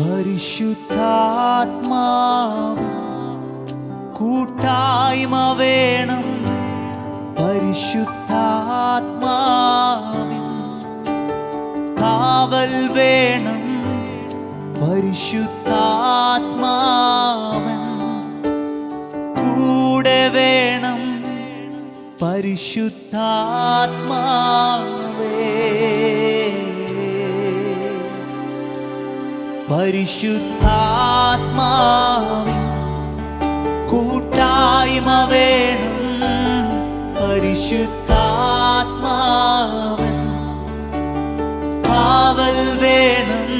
പരിശുദ്ധാത്മാവ് കൂട്ടായ്മ വേണം. പരിശുദ്ധാത്മാവിൻ കാവൽ വേണം. പരിശുദ്ധാത്മാവൻ കൂടെ വേണം. പരിശുദ്ധാത്മാവേ. പരിശുദ്ധാത്മാവിൻ കൂട്ടായ്മ വേണം. പരിശുദ്ധാത്മാവൻ കാവൽ വേണം.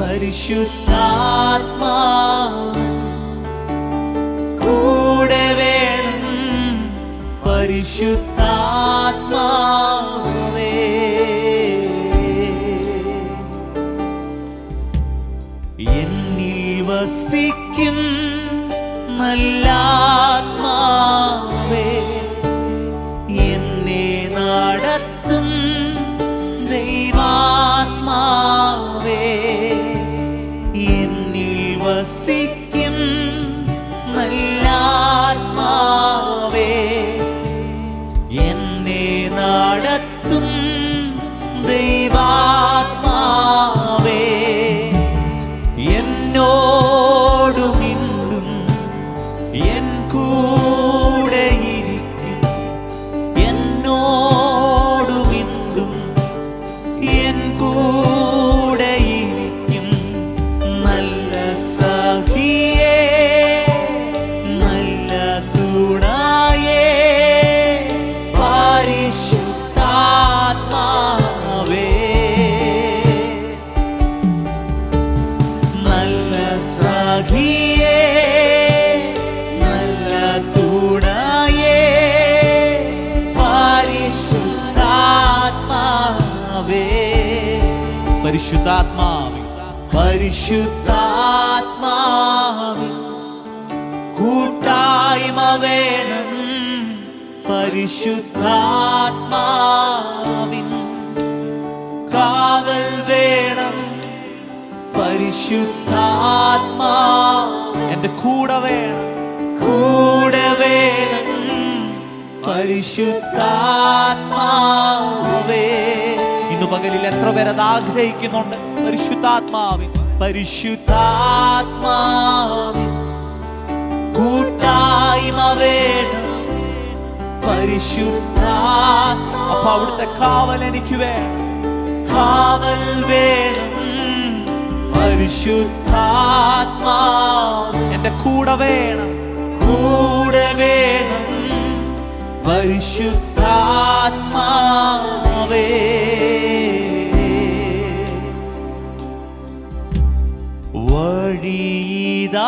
പരിശുദ്ധാത്മാവൻ കൂടെ വേണം. പരിശുദ്ധാത്മാവേ. വസിക്കും നല്ലാത്മാവേ. എന്നെ നടത്തും ദൈവാത്മാവേ. എന്നിൽ വസിക്കും നല്ലാത്മാവേ പരിശുദ്ധാത്മാവേ പരിശുദ്ധാത്മാവി. പരിശുദ്ധാത്മാവേ. കൂട്ടായ്മ വേണം. പരിശുദ്ധാത്മാവിൻ കാവൽ വേണം. പരിശുദ്ധാത്മാ എന്റെ കൂടെ വേണം. കൂടെ വേണം. പരിശുദ്ധാത്മാവേ. ഇന്ന് പകലിൽ എത്ര പേർ അത് ആഗ്രഹിക്കുന്നുണ്ട്? പരിശുദ്ധാത്മാവ് പരിശുദ്ധാത്മാവിൻ കൂട്ടായ്മ വേണം. പരിശുദ്ധാത്മാ അപ്പൊ അവിടുത്തെ കാവൽ എനിക്ക് കാവൽ വേണം. പരിശുദ്ധാത്മാ എന്റെ കൂടെ വേണം. കൂടെ വേണം. പരിശുദ്ധാത്മാവേ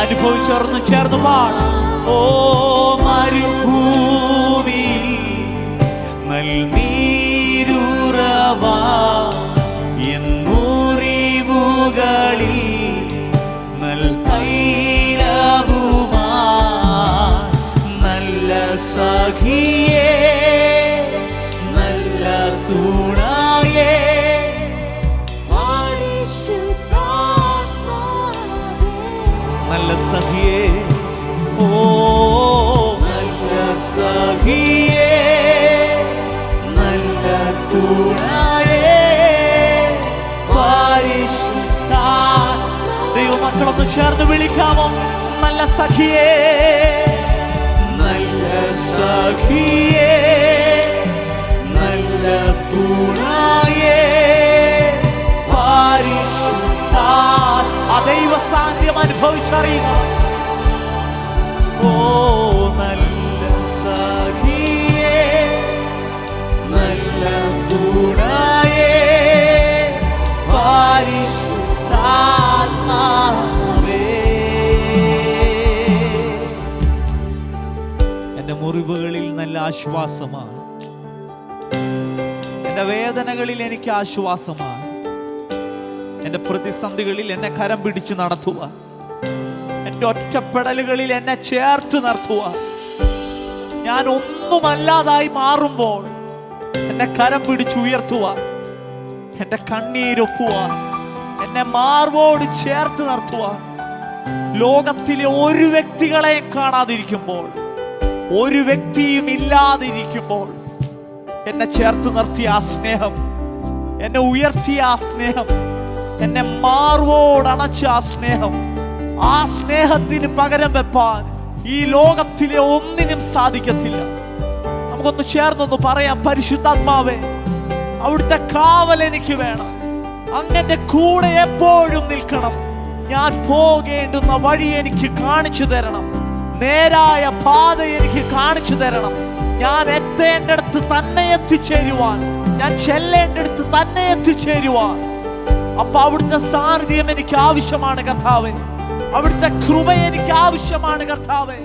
അനുഭവിച്ചോർന്ന് ചേർന്ന് പാടാം. ഓ മരുഭൂമി നൽ നല്ല സഖിയേ സഖിയേ നല്ല തുണയേ ദൈവമക്കളൊന്ന് ചേർന്ന് വിളിക്കാമോ? നല്ല സഖിയേ. നല്ല സഖിയേ. നല്ല തുണയേ പരിശുദ്ധ. ആ ദൈവ സാന്നിധ്യം ആശ്വാസമാണ്. എന്റെ വേദനകളിൽ എനിക്ക് ആശ്വാസമാണ്. എന്റെ പ്രതിസന്ധികളിൽ എന്നെ കരം പിടിച്ചു നടത്തുക എന്റെ ഒറ്റപ്പെടലുകളിൽ എന്നെ ചേർത്ത് നിർത്തുക ഞാൻ ഒന്നുമല്ലാതായി മാറുമ്പോൾ എന്നെ കരം പിടിച്ചുയർത്തുക എന്റെ കണ്ണീരൊപ്പുക എന്നെ മാർവോട് ചേർത്ത് നിർത്തുക ലോകത്തിലെ ഒരു വ്യക്തികളെയും കാണാതിരിക്കുമ്പോൾ ഒരു വ്യക്തിയും ഇല്ലാതിരിക്കുമ്പോൾ എന്നെ ചേർത്ത് നിർത്തിയ ആ സ്നേഹം എന്നെ ഉയർത്തിയ ആ സ്നേഹം എന്നെ മാർവോടണച്ച ആ സ്നേഹം ആ സ്നേഹത്തിന് പകരം വെപ്പാൻ ഈ ലോകത്തിലെ ഒന്നിനും സാധിക്കത്തില്ല. നമുക്കൊന്ന് ചേർന്നൊന്ന് പറയാം പരിശുദ്ധാത്മാവേ അവിടുത്തെ കാവൽ എനിക്ക് വേണം. അങ്ങനെ കൂടെ എപ്പോഴും നിൽക്കണം. ഞാൻ പോകേണ്ടുന്ന വഴി എനിക്ക് കാണിച്ചു തരണം. നേരായ പാത എനിക്ക് കാണിച്ചു തരണം. ഞാൻ എത്തേണ്ടടുത്ത് തന്നെ എത്തിച്ചേരുവാൻ. ഞാൻ ചെല്ലേണ്ടടുത്ത് തന്നെ എത്തിച്ചേരുവാൻ. അപ്പൊ അവിടുത്തെ സാന്നിധ്യം എനിക്ക് ആവശ്യമാണ് കർത്താവ്. അവിടുത്തെ കൃപ എനിക്ക് ആവശ്യമാണ് കർത്താവേ.